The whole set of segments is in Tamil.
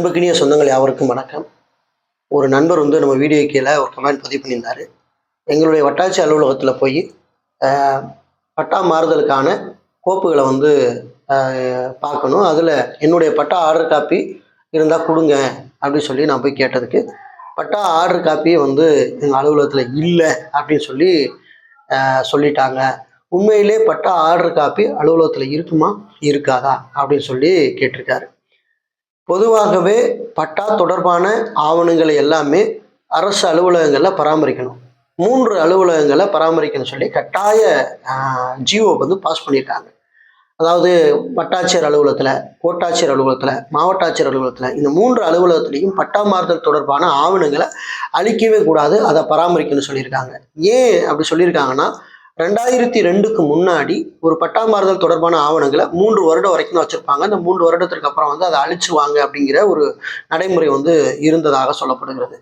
அன்புக்கினிய சொந்தங்கள் யாவருக்கும் வணக்கம். ஒரு நண்பர் வந்து நம்ம வீடியோ கீழே ஒரு கமெண்ட் பதிவு பண்ணியிருந்தாரு. எங்களுடைய வட்டாட்சி அலுவலகத்தில் போய் பட்டா மாறுதலுக்கான கோப்புகளை வந்து பார்க்கணும். அதில் என்னுடைய பட்டா ஆர்டர் காப்பி இருந்தால் கொடுங்க அப்படின்னு சொல்லி நான் போய் கேட்டதுக்கு பட்டா ஆர்டர் காப்பியே வந்து எங்கள் அலுவலகத்தில் இல்லை அப்படின்னு சொல்லி சொல்லிட்டாங்க. உண்மையிலே பட்டா ஆர்டர் காப்பி அலுவலகத்தில் இருக்குமா? இருக்காதா? அப்படின்னு சொல்லி கேட்டிருக்காரு. பொதுவாகவே பட்டா தொடர்பான ஆவணங்களை எல்லாமே அரசு அலுவலகங்களில் பராமரிக்கணும். மூன்று அலுவலகங்களை பராமரிக்கணும்னு சொல்லி கட்டாய ஜிஓ வந்து பாஸ் பண்ணியிருக்காங்க. அதாவது வட்டாட்சியர் அலுவலகத்தில் கோட்டாட்சியர் அலுவலகத்தில் மாவட்ட ஆட்சியர் அலுவலகத்தில் இந்த மூன்று அலுவலகத்திலையும் பட்டா மாறுதல் தொடர்பான ஆவணங்களை அழிக்கவே கூடாது அதை பராமரிக்கணும்னு சொல்லியிருக்காங்க. ஏன் அப்படி சொல்லியிருக்காங்கன்னா ரெண்டாயிரத்தி ரெண்டுக்கு முன்னாடி ஒரு பட்டா மாறுதல் தொடர்பான ஆவணங்களை மூன்று வருடம் வரைக்கும் தான் வச்சுருப்பாங்க. அந்த மூன்று வருடத்திற்கு அப்புறம் வந்து அதை அழிச்சுவாங்க அப்படிங்கிற ஒரு நடைமுறை வந்து இருந்ததாக சொல்லப்படுகிறது.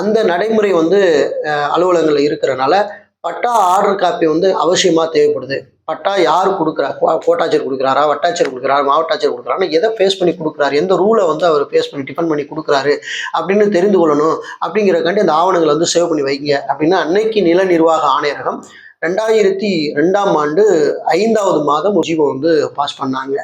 அந்த நடைமுறை வந்து அலுவலகங்களில் இருக்கிறனால பட்டா ஆர்டர் காப்பி வந்து அவசியமாக தேவைப்படுது. பட்டா யார் கொடுக்குறா? கோட்டாட்சியர் கொடுக்குறாரா? வட்டாட்சியர் கொடுக்குறாரு? மாவட்ட ஆட்சியர் எதை ஃபேஸ் பண்ணி கொடுக்குறாரு? எந்த ரூலை வந்து அவர் ஃபேஸ் பண்ணி டிஃபன் பண்ணி கொடுக்குறாரு? அப்படின்னு தெரிந்து கொள்ளணும். அப்படிங்கிறக்காண்டி அந்த ஆவணங்களை வந்து சேவ் பண்ணி வைங்க. அப்படின்னா அன்னைக்கு நில நிர்வாக ஆணையரகம் ரெண்டாயிரத்தி ரெண்டாம் ஆண்டு ஐந்தாவது மாதம் ஒரு ஜீவோ வந்து பாஸ் பண்ணாங்க.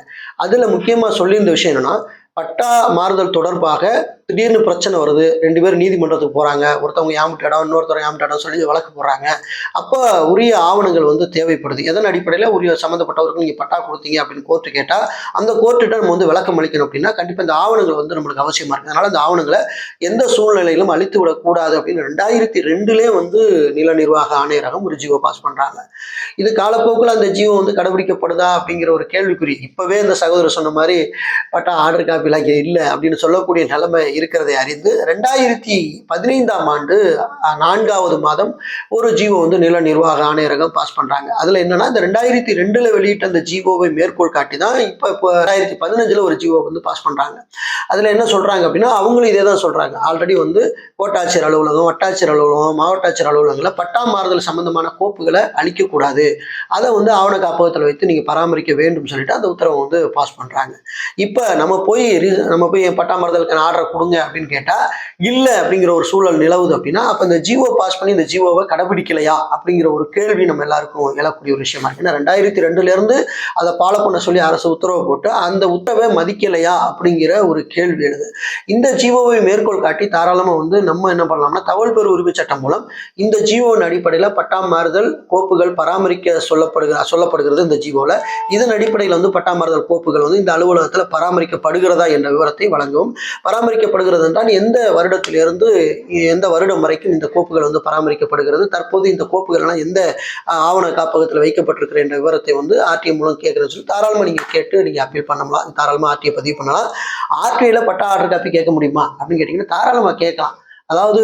அதில் முக்கியமாக சொல்லியிருந்த விஷயம் என்னென்னா பட்டா மாறுதல் தொடர்பாக திடீர்னு பிரச்சனை வருது. ரெண்டு பேரும் நீதிமன்றத்துக்கு போகிறாங்க ஒருத்தவங்க ஏமாட்டு இடம் இன்னொருத்தவங்க ஏமாட்டு சொல்லி வழக்கு போடுறாங்க. அப்போ உரிய ஆவணங்கள் வந்து தேவைப்படுது. எதன் அடிப்படையில் உரிய சம்மந்தப்பட்டவருக்கு நீங்கள் பட்டா கொடுத்தீங்க அப்படின்னு கோர்ட்டு கேட்டால் அந்த கோர்ட்டுகிட்ட நம்ம வந்து விளக்கம் அளிக்கணும் அப்படின்னா கண்டிப்பாக இந்த ஆவணங்கள் வந்து நம்மளுக்கு அவசியமாக இருக்குது அதனால் அந்த ஆவணங்களை எந்த சூழ்நிலையிலும் அழித்து விடக்கூடாது அப்படின்னு ரெண்டாயிரத்தி ரெண்டுலேயே வந்து நில நிர்வாக ஆணையரகம் ஒரு ஜீவோ பாஸ் பண்ணுறாங்க இது காலப்போக்கில் அந்த ஜீவோ வந்து கடைபிடிக்கப்படுதா அப்படிங்கிற ஒரு கேள்விக்குறி. இப்போவே இந்த சகோதரர் சொன்ன மாதிரி பட்டா ஆர்டர் காப்பிலாம் இங்கே இல்லை அப்படின்னு சொல்லக்கூடிய நிலைமை இருக்கிறதை அறிந்து ரெண்டாயிரத்தி பதினைந்தாம் ஆண்டு நான்காவது மாதம் ஒரு ஜீவோ வந்து நில நிர்வாக ஆணையரகம் பாஸ் பண்ணுறாங்க அதில் என்னன்னா இந்த ரெண்டாயிரத்தி ரெண்டில் வெளியிட்ட அந்த ஜீவோவை மேற்கோள் காட்டி தான் இப்போ இப்போ ரெண்டாயிரத்தி பதினஞ்சில் ஒரு ஜீவோ வந்து பாஸ் பண்ணுறாங்க அதில் என்ன சொல்கிறாங்க அப்படின்னா அவங்களும் இதே தான் சொல்கிறாங்க ஆல்ரெடி வந்து கோட்டாட்சியர் அலுவலகம் வட்டாட்சியர் அலுவலகம் மாவட்ட ஆட்சியர் அலுவலகங்களில் பட்டா மாறுதல் சம்பந்தமான கோப்புகளை அளிக்கக்கூடாது. அதை வந்து ஆவண காப்பகத்தில் வைத்து நீங்கள் பராமரிக்க வேண்டும் சொல்லிட்டு அந்த உத்தரவை வந்து பாஸ் பண்ணுறாங்க இப்போ நம்ம போய் நம்ம போய் பட்டா மாறுதலுக்கான ஆர்டரை கொடுங்க அப்படின்னு கேட்டால் இல்லை அப்படிங்கிற ஒரு சூழல் நிலவுது அப்படின்னா அப்போ இந்த ஜீவோ பாஸ் பண்ணி இந்த ஜீவோவை கடைபிடிக்கலையா அப்படிங்கிற ஒரு கேள்வி நம்ம எல்லாருக்கும் எழக்கூடிய ஒரு விஷயமா இருக்கு. ஏன்னா ரெண்டாயிரத்தி ரெண்டுலேருந்து அதை ஃபாலோ பண்ண சொல்லி அரசு உத்தரவு போட்டு அந்த உத்தரவை மதிக்கலையா அப்படிங்கிற ஒரு கேள்வி எழுது. இந்த ஜீவோவை மேற்கோள் காட்டி தாராளமாக வந்து நம்ம என்ன பண்ணலாம்னா தகவல் பெறு உரிமை சட்டம் மூலம் இந்த ஜீவோவின் அடிப்படையில் பட்டா மாறுதல் கோப்புகள் பராமரிக்க சொல்லப்படுகிற சொல்லப்படுகிறது இந்த ஜீவோவில் இதன் அடிப்படையில் வந்து பட்டா மாறுதல் கோப்புகள் வந்து இந்த அலுவலகத்தில் பராமரிக்கப்படுகிறதா என்ற விவரத்தை வழங்கவும் பராமரிக்கப்படுகிறது என்றால் எந்த வருடத்திலிருந்து எந்த வருடம் வரைக்கும் இந்த கோப்புகள் வந்து பராமரிக்கப்படுகிறது தற்போது இந்த கோப்புகள்லாம் எந்த ஆவண காப்பகத்தில் வைக்கப்பட்டிருக்கிற என்ற விவரத்தை வந்து ஆர்டிஐ மூலம் கேட்குறது சொல்லி தாராளமாக நீங்கள் கேட்டு நீங்கள் அப்பீல் பண்ணலாம். தாராளமாக ஆர்டிஐ பதிவு பண்ணலாம். ஆர்டிஐயில் பட்டா ஆர்டர் காப்பி கேட்க முடியுமா? அப்படின்னு கேட்டிங்கன்னா தாராளமாக கேட்கலாம். அதாவது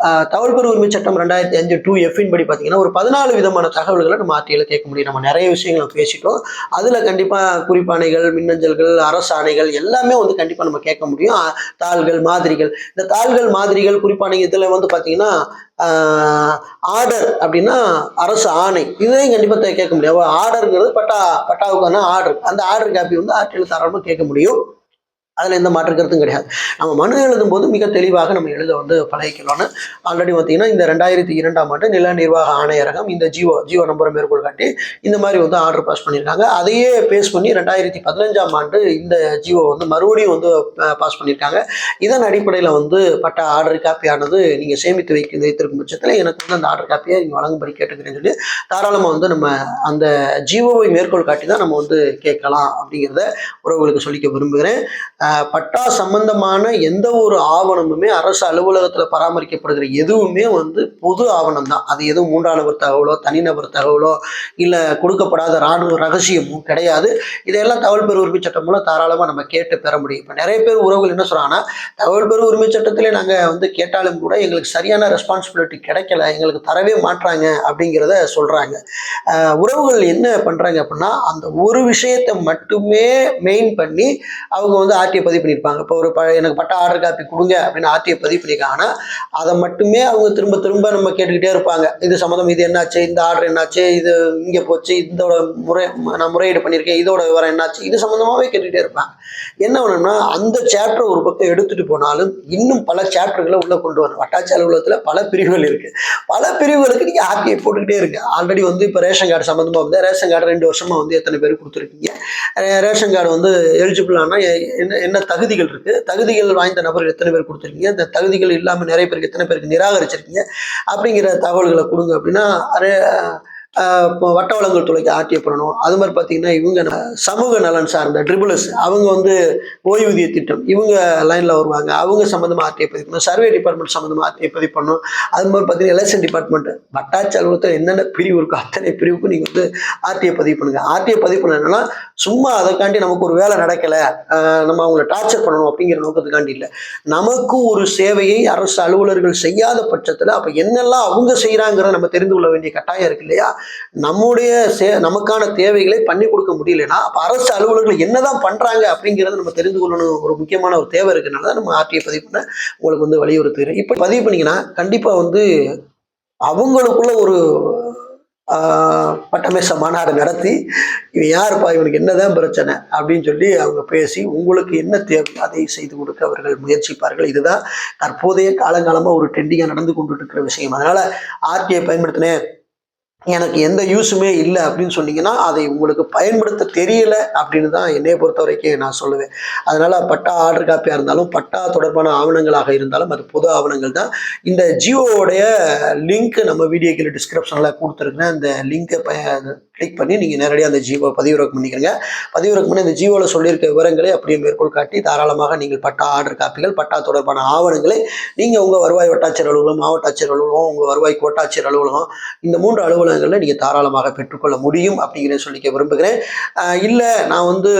அஹ், தகவல் உரிமை சட்டம் ரெண்டாயிரத்தி அஞ்சு டூ எஃப்இன் படி பார்த்தீங்கன்னா ஒரு பதினாலு விதமான தகவல்களை நம்ம ஆர்டியில் கேட்க முடியும். நம்ம நிறைய விஷயங்களை பேசிட்டோம். அதில் கண்டிப்பாக குறிப்பாணைகள் மின்னஞ்சல்கள் அரசாணைகள் எல்லாமே வந்து கண்டிப்பாக நம்ம கேட்க முடியும். தாள்கள் மாதிரிகள். இந்த தாள்கள் மாதிரிகள் குறிப்பானை இதில் வந்து பார்த்தீங்கன்னா ஆர்டர் அப்படின்னா அரசு ஆணை. இதையும் கண்டிப்பாக கேட்க முடியும். ஆர்டருங்கிறது பட்டா பட்டாவுக்கான ஆர்டர். அந்த ஆர்டர் காப்பி வந்து ஆர்டியில் தாராளமாக கேட்க முடியும். அதில் எந்த மாற்று கருத்தும் கிடையாது. நம்ம மனு எழுதும்போது மிக தெளிவாக நம்ம எழுத வந்து பழகிக்கலாம்னு ஆல்ரெடி பார்த்தீங்கன்னா இந்த ரெண்டாயிரத்தி இரண்டாம் ஆண்டு நில நிர்வாக ஆணையரகம் இந்த ஜியோ ஜியோ நம்பரை மேற்கோள் காட்டி இந்த மாதிரி வந்து ஆர்டர் பாஸ் பண்ணியிருக்காங்க. அதையே பேஸ் பண்ணி ரெண்டாயிரத்தி பதினஞ்சாம் ஆண்டு இந்த ஜியோ வந்து மறுபடியும் வந்து பாஸ் பண்ணியிருக்காங்க. இதன் அடிப்படையில் வந்து பட்ட ஆர்டர் காப்பியானது நீங்கள் சேமித்து வைக்க வைத்திருக்கும் பட்சத்தில் எனக்கு வந்து அந்த ஆர்டர் காப்பியை நீங்கள் வழங்கும்படி கேட்டுக்கிறேன்னு சொல்லி தாராளமாக வந்து நம்ம அந்த ஜியோவை மேற்கோள் காட்டி தான் நம்ம வந்து கேட்கலாம் அப்படிங்கிறத உறவுகளுக்கு சொல்லிக்க விரும்புகிறேன். பட்டா சம்பந்தமான எந்த ஒரு ஆவணமுமே அரசு அலுவலகத்தில் பராமரிக்கப்படுகிற எதுவுமே வந்து பொது ஆவணம் தான் அது எதுவும் மூன்றாம் நபர் தகவலோ தனிநபர் தகவலோ இல்லை கொடுக்கப்படாத இராணுவ ரகசியமும் கிடையாது. இதையெல்லாம் தகவல் பெரு உரிமை சட்டம் மூலம் தாராளமாக நம்ம கேட்டு பெற முடியும். இப்போ நிறைய பேர் உறவுகள் என்ன சொல்கிறாங்கன்னா தகவல் பெரு உரிமை சட்டத்திலே நாங்கள் வந்து கேட்டாலும் கூட எங்களுக்கு சரியான ரெஸ்பான்சிபிலிட்டி கிடைக்கல எங்களுக்கு தரவே மாட்றாங்க அப்படிங்கிறத சொல்கிறாங்க உறவுகள் என்ன பண்ணுறாங்க அப்படின்னா அந்த ஒரு விஷயத்தை மட்டுமே மெயின் பண்ணி அவங்க வந்து ஆர்டிஐ பதிவு பண்ணியிருப்பாங்க. இப்போ ஒரு ப எனக்கு பட்டா ஆர்டர் காப்பி கொடுங்க அப்படின்னு ஆர்டிஐ பதிவு பண்ணியிருக்காங்கன்னா அதை மட்டுமே அவங்க திரும்ப திரும்ப நம்ம கேட்டுக்கிட்டே இருப்பாங்க. இது சம்மந்தம் இது என்னாச்சு இந்த ஆர்டர் என்னாச்சு இது இங்கே போச்சு இதோட முறை நான் முறையீடு பண்ணியிருக்கேன் இதோட விவரம் என்னாச்சு இது சம்மந்தமாகவே கேட்டுக்கிட்டே இருப்பாங்க. என்ன பண்ணணும்னா அந்த சாப்டர் ஒரு பக்கம் எடுத்துகிட்டு போனாலும் இன்னும் பல சாப்டர்களை உள்ளே கொண்டு வரணும். வட்டாட்சி அலுவலகத்தில் பல பிரிவுகள் இருக்குது பல பிரிவுகளுக்கு நீங்கள் ஆர்டிஐ போட்டுக்கிட்டே இருக்கு ஆல்ரெடி வந்து இப்போ ரேஷன் கார்டு சம்மந்தமாக வந்து ரேஷன் கார்டு ரெண்டு வருஷமாக வந்து எத்தனை பேர் கொடுத்துருக்கீங்க? ரேஷன் கார்டு வந்து எலிஜிபிள் ஆனால் என்ன என்ன தகுதிகள் இருக்குது தகுதிகள் வாய்ந்த நபர்கள் எத்தனை பேர் கொடுத்துருக்கீங்க? இந்த தகுதிகள் இல்லாமல் நிறைய பேருக்கு எத்தனை பேருக்கு நிராகரிச்சிருக்கீங்க? அப்படிங்கிற தகவல்களை கொடுங்க அப்படின்னா வட்ட வளங்கள் துறைக்கு ஆர்டிஐ பண்ணணும். அது மாதிரி பார்த்தீங்கன்னா இவங்க ந- சமூக நலன் சார்ந்த ட்ரிபிள்ஸ் அவங்க வந்து ஓய்வூதிய திட்டம் இவங்க லைனில் வருவாங்க. அவங்க சம்மந்தமாக ஆர்டிஐ பதிவு பண்ணணும். சர்வே டிபார்ட்மெண்ட் சம்மந்தமாக ஆர்டிஐ பதிவு பண்ணணும். அது மாதிரி பார்த்தீங்கன்னா எலெக்ஷன் டிபார்ட்மெண்ட். வட்டாட்சி அலுவலகத்தில் என்னென்ன பிரிவு இருக்கோ அத்தனை பிரிவுக்கும் நீங்கள் வந்து ஆர்டிஐ பதிவு பண்ணுங்கள் ஆர்டிஐ பதிவு பண்ணணும்னா சும்மா அதற்காண்டி நமக்கு ஒரு வேலை நடக்கலை. நம்ம அவங்கள டார்ச்சர் பண்ணணும் அப்படிங்கிற நோக்கத்துக்காண்டி இல்லை. நமக்கு ஒரு சேவையை அரசு அலுவலர்கள் செய்யாத பட்சத்தில் அப்போ என்னெல்லாம் அவங்க செய்கிறாங்கிறத நம்ம தெரிந்து கொள்ள வேண்டிய கட்டாயம் இருக்கு இல்லையா? நம்முடைய சே நமக்கான தேவைகளை பண்ணி கொடுக்க முடியலன்னா அப்போ அரசு அலுவலர்கள் என்னதான் பண்ணுறாங்க அப்படிங்கிறத நம்ம தெரிந்து கொள்ளணும். ஒரு முக்கியமான ஒரு தேவை இருக்கிறனால தான் நம்ம ஆர்டிஐ பதிவு பண்ண உங்களுக்கு வந்து வலியுறுத்துகிறேன். இப்போ பதிவு பண்ணீங்கன்னா கண்டிப்பாக வந்து அவங்களுக்குள்ள ஒரு ஆஹ், பட்டமேச மாநாடு நடத்தி இவன் யாருப்பா இவனுக்கு என்னதான் பிரச்சனை அப்படின்னு சொல்லி அவங்க பேசி உங்களுக்கு என்ன தேவை அதை செய்து கொடுக்க அவர்கள் முயற்சிப்பார்கள். இதுதான் தற்போதைய காலங்காலமாக ஒரு ட்ரெண்டிங்காக நடந்து கொண்டுட்டு இருக்கிற விஷயம். அதனால ஆர்டிஐ பயன்படுத்தினேன். எனக்கு எந்த யூஸுமே இல்லை அப்படின்னு சொன்னீங்கன்னா அதை உங்களுக்கு பயன்படுத்த தெரியல அப்படின்னு தான் என்னையை பொறுத்த வரைக்கும் நான் சொல்லுவேன். அதனால் பட்டா ஆர்டர் காப்பியாக இருந்தாலும் பட்டா தொடர்பான ஆவணங்களாக இருந்தாலும் அது பொது ஆவணங்கள் தான். இந்த ஜியோவுடைய லிங்க் நம்ம வீடியோக்கில் டிஸ்கிரிப்ஷனில் கொடுத்துருக்குறேன். அந்த லிங்கை ப கிளிக் பண்ணி நீங்கள் நேரடியாக அந்த ஜீவோ பதிவிறக்கம் பண்ணிக்கிறீங்க பதிவிறக்கம் பண்ணி அந்த ஜீவோவில் சொல்லியிருக்க விவரங்களை அப்படியே மேற்கோள் காட்டி தாராளமாக நீங்கள் பட்டா ஆர்டர் காப்பிகள் பட்டா தொடர்பான ஆவணங்களை நீங்கள் உங்கள் வருவாய் வட்டாட்சியர் அலுவலகம் மாவட்ட ஆட்சியர் அலுவலகம் உங்கள் வருவாய் கோட்டாட்சியர் அலுவலகம் இந்த மூன்று அலுவலகங்களில் நீங்கள் தாராளமாக பெற்றுக்கொள்ள முடியும் அப்படிங்கிறத சொல்லிக்க விரும்புகிறேன். இல்லை நான் வந்து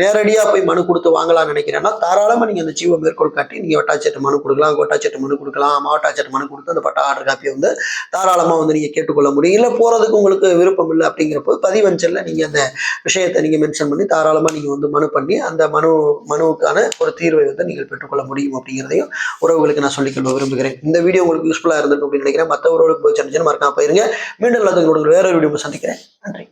நேரடியாக போய் மனு கொடுத்து வாங்கலாம்னு நினைக்கிறேன்னா தாராளமாக நீங்கள் அந்த ஜீவோ மேற்கோள் காட்டி நீங்கள் வட்டாட்சியர்ட்ட மனு கொடுக்கலாம் கோட்டாட்சியர்ட்ட மனு கொடுக்கலாம் மாவட்ட ஆட்சியர் மனு கொடுத்து அந்த பட்டா ஆர்டர் காப்பியை வந்து தாராளமாக வந்து நீங்கள் கேட்டுக்கொள்ள முடியும். இல்லை போகிறதுக்கு உங்களுக்கு விருப்பம் இல்லை அப்படிங்கிறப்போ பதிவஞ்சலில் நீங்கள் அந்த விஷயத்தை நீங்கள் மென்ஷன் பண்ணி தாராளமாக நீங்கள் வந்து மனு பண்ணி அந்த மனு மனுவுக்கான ஒரு தீர்வை வந்து நீங்கள் பெற்றுக்கொள்ள முடியும் அப்படிங்கிறதையும் உறவுகளுக்கு நான் சொல்லிக்கொள்ள விரும்புகிறேன். இந்த வீடியோ உங்களுக்கு யூஸ்ஃபுல்லாக இருந்திருக்கும் அப்படின்னு நினைக்கிறேன். மற்றவர்களுக்கு போய் சென்றுச்சுன்னு மறக்காம போயிருங்க. மீண்டும் எல்லாத்துக்கு வேற ஒரு வீடியோ சந்திக்கிறேன். நன்றி.